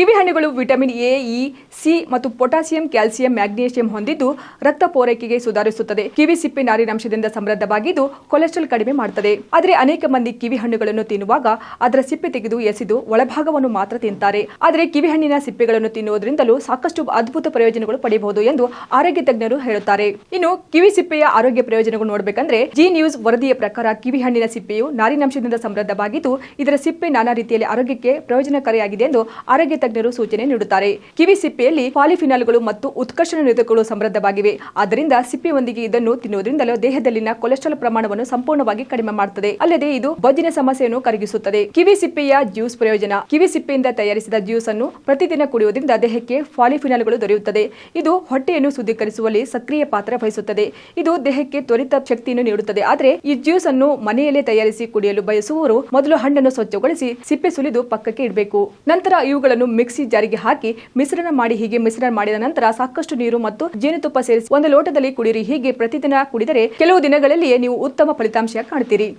ಕಿವಿ ಹಣ್ಣುಗಳು, vitamin A, E, C ಮತ್ತು potassium, calcium magnesium ಹೊಂದಿದ್ದು ರಕ್ತ ಪೂರೈಕೆಗೆ ಸುಧಾರಿಸುತ್ತದೆ. ಕಿವಿ ಸಿಪ್ಪೆ ನಾರಿನಾಂಶದಿಂದ ಸಮೃದ್ಧವಾಗಿದ್ದು ಕೊಲೆಸ್ಟ್ರಾಲ್ ಕಡಿಮೆ ಮಾಡುತ್ತದೆ ಆದರೆ ಅನೇಕ ಮಂದಿ ಕಿವಿ ಹಣ್ಣುಗಳನ್ನು ತಿನ್ನುವಾಗ ಅದರ ಸಿಪ್ಪೆ ತೆಗೆದು ಎಸೆದು ಒಳಭಾಗವನ್ನು ಮಾತ್ರ ತಿಂತಾರೆ. ಆದರೆ ಕಿವಿ ಹಣ್ಣಿನ ಸಿಪ್ಪೆಗಳನ್ನು ತಿನ್ನುವುದರಿಂದಲೂ ಸಾಕಷ್ಟು ಅದ್ಭುತ ಪ್ರಯೋಜನಗಳು ಪಡೆಯಬಹುದು ಎಂದು ಆರೋಗ್ಯ ತಜ್ಞರು ಹೇಳುತ್ತಾರೆ. ಇನ್ನು ಕಿವಿ ಸಿಪ್ಪೆಯ ಆರೋಗ್ಯ ಪ್ರಯೋಜನಗಳು ನೋಡಬೇಕಂದ್ರೆ ಜಿ ನ್ಯೂಸ್ ವರದಿಯ ಪ್ರಕಾರ ಕಿವಿ ಹಣ್ಣಿನ ಸಿಪ್ಪೆಯು ನಾರಿನಾಂಶದಿಂದ ಸಮೃದ್ಧವಾಗಿದ್ದು ಇದರ ಸಿಪ್ಪೆ ನಾನಾ ರೀತಿಯಲ್ಲಿ ಆರೋಗ್ಯಕ್ಕೆ ಪ್ರಯೋಜನಕಾರಿಯಾಗಿದೆ ಎಂದು ಆರೋಗ್ಯ ತಜ್ಞರು ಸೂಚನೆ ನೀಡುತ್ತಾರೆ. ಕಿವಿ ಸಿಪ್ಪೆಯಲ್ಲಿ ಪಾಲಿಫಿನಾಲ್ಗಳು ಮತ್ತು ಉತ್ಕರ್ಷಣ ನಿರೋಧಕಗಳು ಸಮೃದ್ಧವಾಗಿವೆ. ಆದ್ದರಿಂದ ಸಿಪ್ಪೆಯೊಂದಿಗೆ ಇದನ್ನು ತಿನ್ನುವುದರಿಂದಲೂ ದೇಹದಲ್ಲಿನ ಕೊಲೆಸ್ಟ್ರಾಲ್ ಪ್ರಮಾಣವನ್ನು ಸಂಪೂರ್ಣವಾಗಿ ಕಡಿಮೆ ಮಾಡುತ್ತದೆ ಅಲ್ಲದೆ ಇದು ಬೊಜ್ಜಿನ ಸಮಸ್ಯೆಯನ್ನು ಕರಗಿಸುತ್ತದೆ. ಕಿವಿ ಸಿಪ್ಪೆಯ ಜ್ಯೂಸ್ ಪ್ರಯೋಜನ. ಕಿವಿ ಸಿಪ್ಪೆಯಿಂದ ತಯಾರಿಸಿದ ಜ್ಯೂಸ್ ಅನ್ನು ಪ್ರತಿದಿನ ಕುಡಿಯುವುದರಿಂದ ದೇಹಕ್ಕೆ ಪಾಲಿಫಿನಾಲ್ಗಳು ದೊರೆಯುತ್ತದೆ. ಇದು ಹೊಟ್ಟೆಯನ್ನು ಶುದ್ಧೀಕರಿಸುವಲ್ಲಿ ಸಕ್ರಿಯ ಪಾತ್ರ ವಹಿಸುತ್ತದೆ. ಇದು ದೇಹಕ್ಕೆ ತ್ವರಿತ ಶಕ್ತಿಯನ್ನು ನೀಡುತ್ತದೆ. ಆದರೆ ಈ ಜ್ಯೂಸ್ ಅನ್ನು ಮನೆಯಲ್ಲೇ ತಯಾರಿಸಿ ಕುಡಿಯಲು ಬಯಸುವವರು ಮೊದಲು ಹಣ್ಣನ್ನು ಸ್ವಚ್ಛಗೊಳಿಸಿ ಸಿಪ್ಪೆ ಸುಲಿದು ಪಕ್ಕಕ್ಕೆ ಇಡಬೇಕು. ನಂತರ ಇವುಗಳನ್ನು ಮಿಕ್ಸಿ ಜಾರಿಗೆ ಹಾಕಿ ಮಿಶ್ರಣ ಮಾಡಿ ಹೀಗೆ ಮಿಶ್ರಣ ಮಾಡಿದ ನಂತರ ಸಾಕಷ್ಟು ನೀರು ಮತ್ತು ಜೇನುತುಪ್ಪ ಸೇರಿಸಿ ಒಂದು ಲೋಟದಲ್ಲಿ ಕುಡಿಯಿರಿ. ಹೀಗೆ ಪ್ರತಿದಿನ ಕುಡಿದರೆ ಕೆಲವು ದಿನಗಳಲ್ಲಿಯೇ ನೀವು ಉತ್ತಮ ಫಲಿತಾಂಶ ಕಾಣ್ತೀರಿ.